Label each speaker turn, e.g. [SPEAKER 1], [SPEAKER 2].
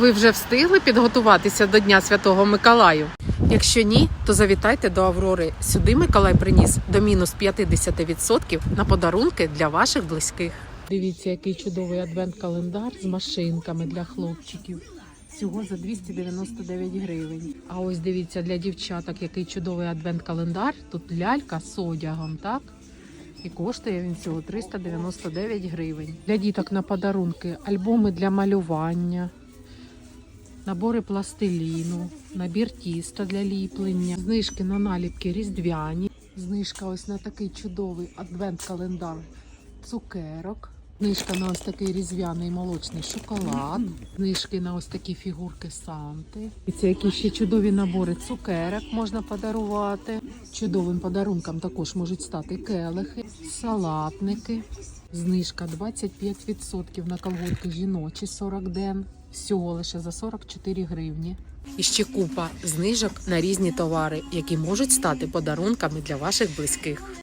[SPEAKER 1] Ви вже встигли підготуватися до Дня Святого Миколаю? Якщо ні, то завітайте до Аврори. Сюди Миколай приніс до мінус 50% на подарунки для ваших близьких. Дивіться, який чудовий адвент-календар з машинками для хлопчиків. Всього за 299 гривень. А ось дивіться для дівчаток, який чудовий адвент-календар. Тут лялька з одягом, так? І коштує він всього 399 гривень. Для діток на подарунки альбоми для малювання, набори пластиліну, набір тіста для ліплення, знижки на наліпки різдвяні. Знижка ось на такий чудовий адвент-календар цукерок. Знижка на ось такий різдвяний молочний шоколад. Знижки на ось такі фігурки Санти. І це які ще чудові набори цукерок можна подарувати. Чудовим подарунком також можуть стати келихи, салатники. Знижка 25% на колготки жіночі 40 ден. Всього лише за 44 гривні. І ще купа знижок на різні товари, які можуть стати подарунками для ваших близьких.